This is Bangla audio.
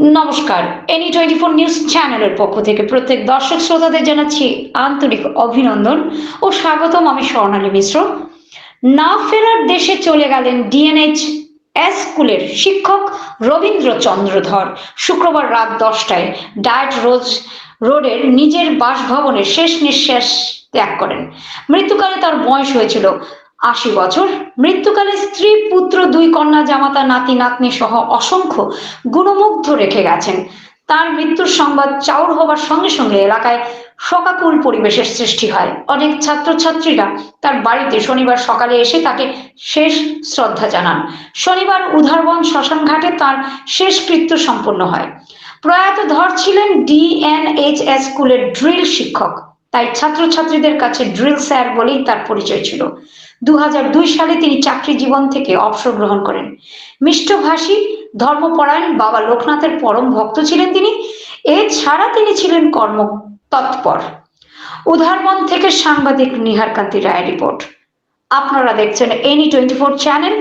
নমস্কার এনি টোয়েন্টি ফোর নিউজ চ্যানেলের পক্ষ থেকে প্রত্যেক দর্শক শ্রোতাদের জানাচ্ছি আন্তরিক অভিনন্দন ও স্বাগতম আমি স্বর্ণালী মিশ্র। না ফেরার দেশে চলে গেলেন ডিএনএইচ এস স্কুলের শিক্ষক রবীন্দ্রচন্দ্র ধর শুক্রবার রাত দশটায় ডায়েট রোজ রোডের নিজের বাসভবনে শেষ নিঃশ্বাস ত্যাগ করেন। মৃত্যুকালে তার বয়স হয়েছিল আশি বছর। মৃত্যুকালে স্ত্রী, পুত্র, দুই কন্যা, জামাতা, নাতি, নাতনি সহ অসংখ্য গুণমুগ্ধ রেখে গেছেন। তার মৃত্যুর সংবাদ চাউর হবার সঙ্গে সঙ্গে এলাকায় শোকাকুল পরিবেশের সৃষ্টি হয়। অনেক ছাত্রছাত্রীরা তার বাড়িতে শনিবার সকালে এসে তাকে শেষ শ্রদ্ধা জানান। শনিবার উধারবন শ্মশানঘাটে তার শেষকৃত্য সম্পন্ন হয়। প্রয়াত ধর ছিলেন ডিএনএইচএস স্কুলের ড্রিল শিক্ষক। তাই ছাত্রছাত্রীদের কাছে ড্রিল স্যার বলেই তার পরিচয় ছিল। দু হাজার দুই সালে তিনি চাকরি জীবন থেকে অবসর গ্রহণ করেন। মিষ্টভাষী ধর্মপরায়ণ বাবা লোকনাথের পরম ভক্ত ছিলেন তিনি। এছাড়া তিনি ছিলেন কর্ম তৎপর উদাহরণ থেকে সাংবাদিক নিহারকান্তি রায় রিপোর্ট। আপনারা দেখছেন এনি টোয়েন্টি ফোর চ্যানেল।